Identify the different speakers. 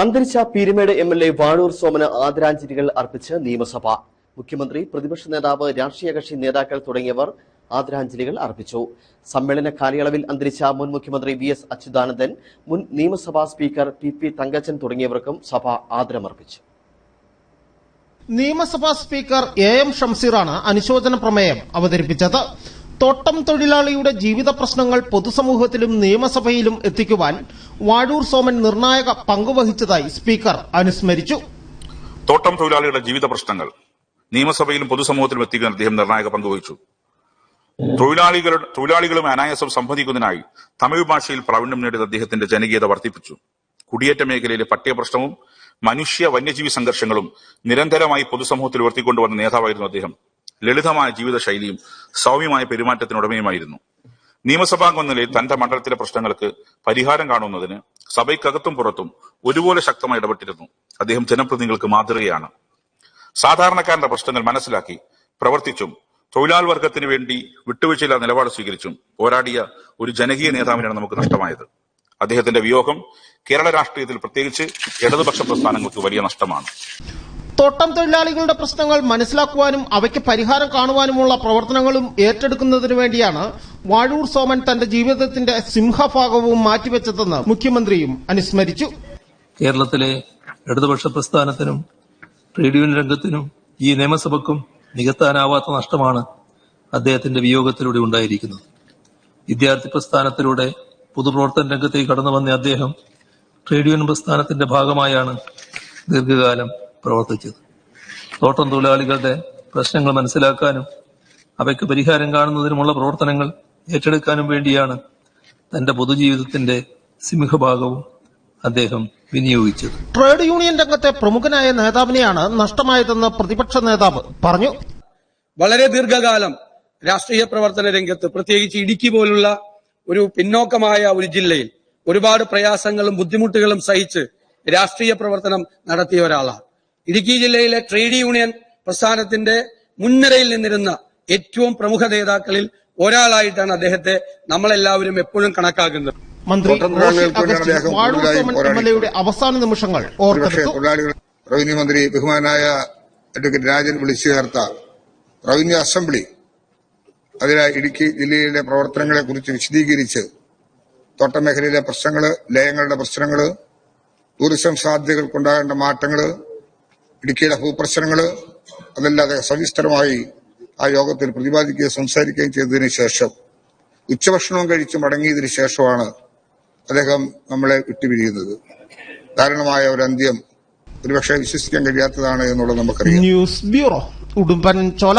Speaker 1: അന്തരിച്ച Peerumedu M L A Vazhoor സോമന് ആദരാഞ്ജലികൾ അർപ്പിച്ച് നിയമസഭ. മുഖ്യമന്ത്രി പ്രതിപക്ഷ നേതാവ് രാഷ്ട്രീയ കക്ഷി നേതാക്കൾ തുടങ്ങിയവർ ആദരാഞ്ജലികൾ അർപ്പിച്ചു. സമ്മേളന കാലയളവിൽ അന്തരിച്ച മുൻ മുഖ്യമന്ത്രി വി എസ് അച്യുതാനന്ദൻ മുൻ നിയമസഭാ സ്പീക്കർ പി പി തങ്കച്ചൻ തുടങ്ങിയവർക്കും സഭ ആദരമർപ്പിച്ചു.
Speaker 2: നിയമസഭാ സ്പീക്കർ എ എം ഷംസീറാണ് അനുശോചന പ്രമേയം അവതരിപ്പിച്ചത്. തോട്ടം തൊഴിലാളിയുടെ ജീവിത പ്രശ്നങ്ങൾ പൊതുസമൂഹത്തിലും നിയമസഭയിലും എത്തിക്കുവാൻ വാഴൂർ സോമൻ നിർണായക പങ്കുവഹിച്ചതായി സ്പീക്കർ അനുസ്മരിച്ചു.
Speaker 3: തോട്ടം തൊഴിലാളികളുടെ ജീവിത പ്രശ്നങ്ങൾ. നിയമസഭയിലും പൊതുസമൂഹത്തിലും എത്തിക്കാൻ അദ്ദേഹം നിർണായക പങ്കുവഹിച്ചു. തൊഴിലാളികളുടെ തൊഴിലാളികളും അനായാസം സംവദിക്കുന്നതിനായി തമിഴ് ഭാഷയിൽ പ്രാവീണ്യം നേടിയത് അദ്ദേഹത്തിന്റെ ജനകീയത വർദ്ധിപ്പിച്ചു. കുടിയേറ്റ മേഖലയിലെ പട്ടിക പ്രശ്നവും മനുഷ്യ വന്യജീവി സംഘർഷങ്ങളും നിരന്തരമായി പൊതുസമൂഹത്തിൽ ഉയർത്തിക്കൊണ്ടുവന്ന നേതാവായിരുന്നു അദ്ദേഹം. ലളിതമായ ജീവിതശൈലിയും സൗമ്യമായ പെരുമാറ്റത്തിനുടമയുമായിരുന്നു. നിയമസഭാംഗം നിലയിൽ തന്റെ മണ്ഡലത്തിലെ പ്രശ്നങ്ങൾക്ക് പരിഹാരം കാണുന്നതിന് സഭയ്ക്കകത്തും പുറത്തും ഒരുപോലെ ശക്തമായി ഇടപെട്ടിരുന്നു. അദ്ദേഹം ജനപ്രതിനിധികൾക്ക് മാതൃകയാണ്. സാധാരണക്കാരന്റെ പ്രശ്നങ്ങൾ മനസ്സിലാക്കി പ്രവർത്തിച്ചും തൊഴിലാളി വർഗത്തിന് വേണ്ടി വിട്ടുവീഴ്ചയില്ലാത്ത നിലപാട് സ്വീകരിച്ചും പോരാടിയ ഒരു ജനകീയ നേതാവിനാണ് നമുക്ക് നഷ്ടമായത്. അദ്ദേഹത്തിന്റെ വിയോഗം കേരള രാഷ്ട്രീയത്തിൽ പ്രത്യേകിച്ച് ഇടതുപക്ഷ പ്രസ്ഥാനങ്ങൾക്ക് വലിയ നഷ്ടമാണ്.
Speaker 2: തോട്ടം തൊഴിലാളികളുടെ പ്രശ്നങ്ങൾ മനസ്സിലാക്കുവാനും അവയ്ക്ക് പരിഹാരം കാണുവാനുമുള്ള പ്രവർത്തനങ്ങളും ഏറ്റെടുക്കുന്നതിനു വേണ്ടിയാണ് വാഴൂർ സോമൻ തന്റെ ജീവിതത്തിന്റെ സിംഹഭാഗവും മാറ്റിവെച്ചതെന്ന് മുഖ്യമന്ത്രിയും അനുസ്മരിച്ചു.
Speaker 4: കേരളത്തിലെ ഇടതുപക്ഷ പ്രസ്ഥാനത്തിനും യൂണിയൻ രംഗത്തിനും ഈ നിയമസഭയ്ക്കും നികത്താനാവാത്ത നഷ്ടമാണ് അദ്ദേഹത്തിന്റെ വിയോഗത്തിലൂടെ ഉണ്ടായിരിക്കുന്നത്. വിദ്യാർത്ഥി പ്രസ്ഥാനത്തിലൂടെ പൊതുപ്രവർത്തന രംഗത്തേക്ക് കടന്നു വന്ന അദ്ദേഹം ട്രേഡ് യൂണിയൻ പ്രസ്ഥാനത്തിന്റെ ഭാഗമായാണ് ദീർഘകാലം പ്രവർത്തിച്ചത്. തോട്ടം തൊഴിലാളികളുടെ പ്രശ്നങ്ങൾ മനസ്സിലാക്കാനും അവയ്ക്ക് പരിഹാരം കാണുന്നതിനുമുള്ള പ്രവർത്തനങ്ങൾ ഏറ്റെടുക്കാനും വേണ്ടിയാണ് തന്റെ പൊതുജീവിതത്തിന്റെ സിംഹഭാഗവും അദ്ദേഹം വിനിയോഗിച്ചത്.
Speaker 2: ട്രേഡ് യൂണിയൻ രംഗത്തെ പ്രമുഖനായ നേതാവിനെയാണ് നഷ്ടമായതെന്ന് പ്രതിപക്ഷ നേതാവ് പറഞ്ഞു.
Speaker 5: വളരെ ദീർഘകാലം രാഷ്ട്രീയ പ്രവർത്തന രംഗത്ത് പ്രത്യേകിച്ച് ഇടുക്കി പോലുള്ള ഒരു പിന്നോക്കമായ ഒരു ജില്ലയിൽ ഒരുപാട് പ്രയാസങ്ങളും ബുദ്ധിമുട്ടുകളും സഹിച്ച് രാഷ്ട്രീയ പ്രവർത്തനം നടത്തിയ ഒരാളാണ്. ഇടുക്കി ജില്ലയിലെ ട്രേഡ് യൂണിയൻ പ്രസ്ഥാനത്തിന്റെ മുൻനിരയിൽ നിന്നിരുന്ന ഏറ്റവും പ്രമുഖ നേതാക്കളിൽ ഒരാളായിട്ടാണ് അദ്ദേഹത്തെ നമ്മളെല്ലാവരും എപ്പോഴും കണക്കാക്കുന്നത്.
Speaker 2: മന്ത്രി അവസാന നിമിഷങ്ങൾ
Speaker 6: റവന്യൂ മന്ത്രി ബഹുമാനായ അഡ്വക്കേറ്റ് രാജൻ വിളിച്ചു ചേർത്ത റവന്യൂ അസംബ്ലി അതിലെ ഇടുക്കി ജില്ലയിലെ പ്രവർത്തനങ്ങളെ കുറിച്ച് വിശദീകരിച്ച് തോട്ടമേഖലയിലെ പ്രശ്നങ്ങൾ ലയങ്ങളുടെ പ്രശ്നങ്ങൾ ടൂറിസം സാധ്യതകൾക്കുണ്ടാകേണ്ട മാറ്റങ്ങൾ ഇടുക്കിയിലെ ഭൂപ്രശ്നങ്ങൾ അതല്ലാതെ സവിസ്തരമായി ആ യോഗത്തിൽ പ്രതിപാദിക്കുകയും സംസാരിക്കുകയും ചെയ്തതിനു ശേഷം ഉച്ചഭക്ഷണവും കഴിച്ച് മടങ്ങിയതിനു ശേഷമാണ് അദ്ദേഹം നമ്മളെ വിട്ടുപിരിയുന്നത്. ദാരുണമായ ഒരു അന്ത്യം ഒരുപക്ഷെ വിശ്വസിക്കാൻ കഴിയാത്തതാണ് എന്നുള്ളത് നമുക്കറിയാം.
Speaker 2: News bureau Udumbanchola.